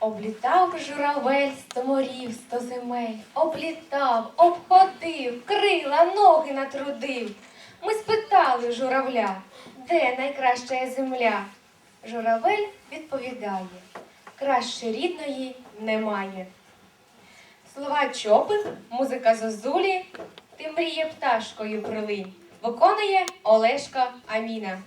Облітав журавель сто морів, сто земель, облітав, обходив, крила, ноги натрудив. Ми спитали журавля, де найкраща земля? Журавель відповідає, краще рідної немає. Слова чопи, музика зозулі, ти мріє пташкою прилинь. Виконує Олешка Аміна.